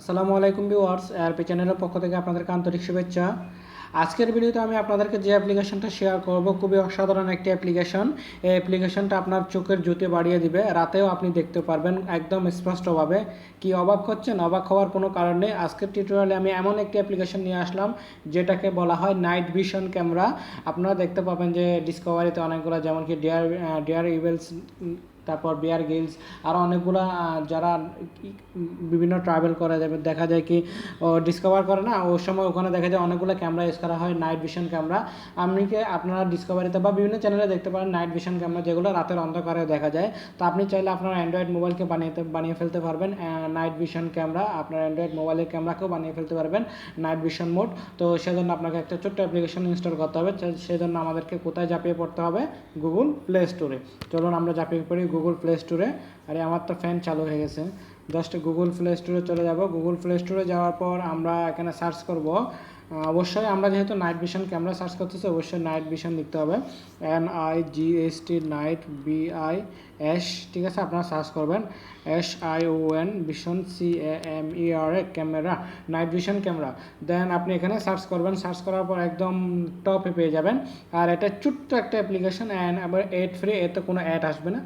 আসসালামু আলাইকুম viewers, ARP চ্যানেলের পক্ষ থেকে আপনাদেরকে আন্তরিক শুভেচ্ছা। আজকের ভিডিওতে আমি আপনাদেরকে যে অ্যাপ্লিকেশনটা শেয়ার করব, খুবই অসাধারণ একটি অ্যাপ্লিকেশন। এই অ্যাপ্লিকেশনটা আপনার চোখের জ্যোতি বাড়িয়ে দিবে, রাতেও আপনি দেখতে পারবেন একদম স্পষ্টভাবে। কি অবাক হচ্ছেন? অবাক হওয়ার কোনো কারণ নেই। আজকের টিউটোরিয়ালে আমি এমন একটি অ্যাপ্লিকেশন নিয়ে আসলাম, যেটাকে বলা হয় নাইট ভিশন ক্যামেরা আপনারা দেখতে পাবেন যে ডিসকভারিতে অনেকগুলো যেমন কি ডিয়ার ডিয়ার ইভেলস তারপর বিয়ার গিলস আরও অনেকগুলো যারা বিভিন্ন ট্রাভেল করে যাবে দেখা যায় কি, ও ডিসকভার করে না, ওই সময় ওখানে দেখা যায় অনেকগুলো ক্যামেরা ইউজ করা হয় নাইট ভিশন ক্যামেরা আপনি কি, আপনারা ডিসকভারিতে বা বিভিন্ন চ্যানেলে দেখতে পারেন নাইট ভিশন ক্যামেরা যেগুলো রাতের অন্ধকারে দেখা যায়। তো আপনি চাইলে আপনার অ্যান্ড্রয়েড মোবাইলকে বানিয়ে বানিয়ে ফেলতে পারবেন নাইট ভিশন ক্যামেরা আপনার অ্যান্ড্রয়েড মোবাইলের ক্যামেরাকেও বানিয়ে ফেলতে পারবেন নাইট ভিশন মোড তো সেজন্য আপনাকে একটা ছোট্ট অ্যাপ্লিকেশন ইনস্টল করতে হবে সেজন্য আমাদেরকে কোথায় ঝাঁপিয়ে পড়তে হবে? গুগল প্লে স্টোরে চলুন আমরা ঝাঁপিয়ে পড়ি গুগল প্লে স্টোরে আরে, আমার তো ফ্যান চালু হয়ে গেছে। জাস্ট গুগল প্লে স্টোরে চলে যাব। গুগল প্লে স্টোরে যাওয়ার পর আমরা এখানে সার্চ করব। অবশ্যই আমরা যেহেতু নাইট ভিশন ক্যামেরা সার্চ করতেছি, অবশ্যই নাইট ভিশন লিখতে হবে। N I G S T night V I S ঠিক আছে? আপনারা সার্চ করবেন। S I O N vision C M E R A camera night vision camera then আপনি এখানে সার্চ করবেন। সার্চ করার পর একদম টপে পেয়ে যাবেন। আর এটা ছোট্ট একটা অ্যাপ্লিকেশন অ্যান্ড আবার এড ফ্রি এতে কোনো অ্যাড আসবে না।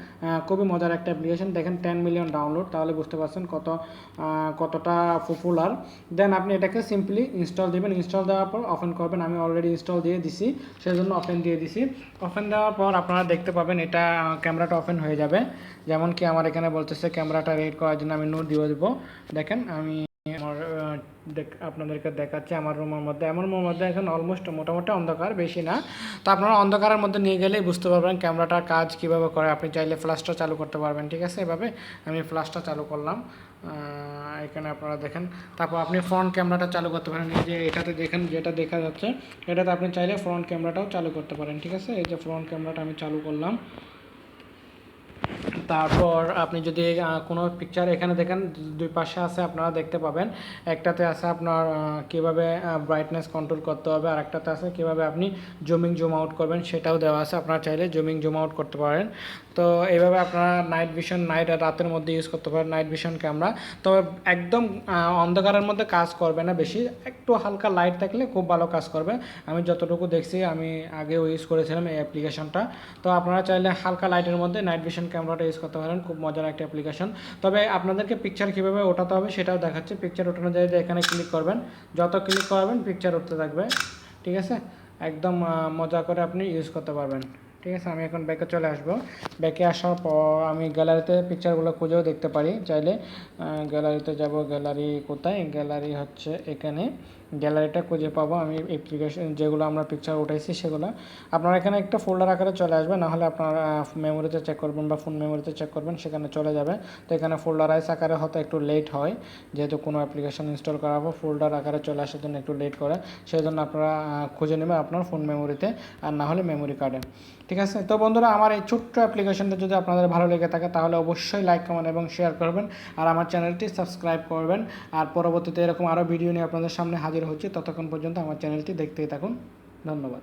খুবই মজার একটা অ্যাপ্লিকেশন দেখেন টেন মিলিয়ন ডাউনলোড তাহলে বুঝতে পারছেন কত কতটা পপুলার দেন আপনি এটাকে সিম্পলি ইনস্টল দেবেন। ইনস্টল দেওয়ার পর ওপেন করবেন। আমি অলরেডি ইনস্টল দিয়ে দিছি সেই জন্য ওপেন দিয়ে দিছি। ওপেন দেওয়ার পর আপনারা দেখতে পাবেন এটা ক্যামেরাটা ওপেন হয়ে যাবে। যেমন কি আমার এখানে বলতেছে ক্যামেরাটা রেড করার জন্য আমি নোট দিয়ে দেবো। দেখেন, আমি আপনাদেরকে দেখাচ্ছি আমার রুমের মধ্যে। আমার রুমের মধ্যে এখন অলমোস্ট মোটামুটি অন্ধকার, বেশি না। তো আপনারা অন্ধকারের মধ্যে নিয়ে গেলেই বুঝতে পারবেন ক্যামেরাটার কাজ কীভাবে করে। আপনি চাইলে ফ্ল্যাশটা চালু করতে পারবেন, ঠিক আছে? এভাবে আমি ফ্ল্যাশটা চালু করলাম। এখানে আপনারা দেখেন। তারপর আপনি ফ্রন্ট ক্যামেরাটা চালু করতে পারেন। এই যে এটাতে দেখেন, যেটা দেখা যাচ্ছে, এটাতে আপনি চাইলে ফ্রন্ট ক্যামেরাটাও চালু করতে পারেন, ঠিক আছে? এই যে ফ্রন্ট ক্যামেরাটা আমি চালু করলাম। তারপর আপনি যদি কোনো পিকচার এখানে দেখেন, দুই পাশে আছে, আপনারা দেখতে পাবেন। একটাতে আছে আপনার কীভাবে ব্রাইটনেস কন্ট্রোল করতে হবে আর একটাতে আছে কীভাবে আপনি জুমিং জুম আউট করবেন, সেটাও দেওয়া আছে। আপনারা চাইলে জুমিং জুম আউট করতে পারেন। তো এইভাবে আপনারা নাইট ভিশন নাইট আর রাতের মধ্যে ইউজ করতে পারেন নাইট ভিশন ক্যামেরা তবে একদম অন্ধকারের মধ্যে কাজ করবে না বেশি। একটু হালকা লাইট থাকলে খুব ভালো কাজ করবে। আমি যতটুকু দেখছি, আমি আগেও ইউজ করেছিলাম এই অ্যাপ্লিকেশনটা তো আপনারা চাইলে হালকা লাইটের মধ্যে নাইট ভিশন ক্যামেরাটা ইউজ করতে পারেন, খুব মজার একটা অ্যাপ্লিকেশন তবে আপনাদেরকে পিকচার কীভাবে ওঠাতে হবে সেটাও দেখাচ্ছে। পিকচার ওঠানো যায় এখানে ক্লিক করবেন। যত ক্লিক করবেন পিকচার উঠতে থাকবে। ঠিক আছে? একদম মজা করে আপনি ইউজ করতে পারবেন। ঠিক আছে? আমি এখন ব্যাকে চলে আসব। ব্যাকে আসার পর আমি গ্যালারিতে পিকচারগুলো খুঁজেও দেখতে পারি। চাইলে গ্যালারিতে যাব। গ্যালারি কোথায়? গ্যালারি হচ্ছে এখানে। গ্যালারিটা খুঁজে পাবো। আমি অ্যাপ্লিকেশন যেগুলো আমরা পিকচার উঠাইছি সেগুলো। আপনারা এখানে একটা ফোল্ডার আকারে চলে আসবে, নাহলে আপনার মেমোরিতে চেক করবেন বা ফোন মেমোরিতে চেক করবেন, সেখানে চলে যাবে। তো এখানে ফোল্ডারাইজ আকারে হয়তো একটু লেট হয়, যেহেতু কোনো অ্যাপ্লিকেশন ইনস্টল করার পর ফোল্ডার আকারে চলে আসার জন্য একটু লেট করে। সেই জন্য আপনারা খুঁজে নেবেন আপনার ফোন মেমোরিতে আর না হলে মেমোরি কার্ডে ঠিক আছে? তো বন্ধুরা, আমার এই ছোট্ট অ্যাপ্লিকেশনটা যদি আপনাদের ভালো লেগে থাকে, তাহলে অবশ্যই লাইক কমেন্ট এবং শেয়ার করবেন। আর আমার চ্যানেলটি সাবস্ক্রাইব করবেন। আর পরবর্তীতে এরকম আরও ভিডিও নিয়ে আপনাদের সামনে হাজির হচ্ছে ততক্ষণ পর্যন্ত আমার চ্যানেলটি দেখতেই থাকুন। ধন্যবাদ।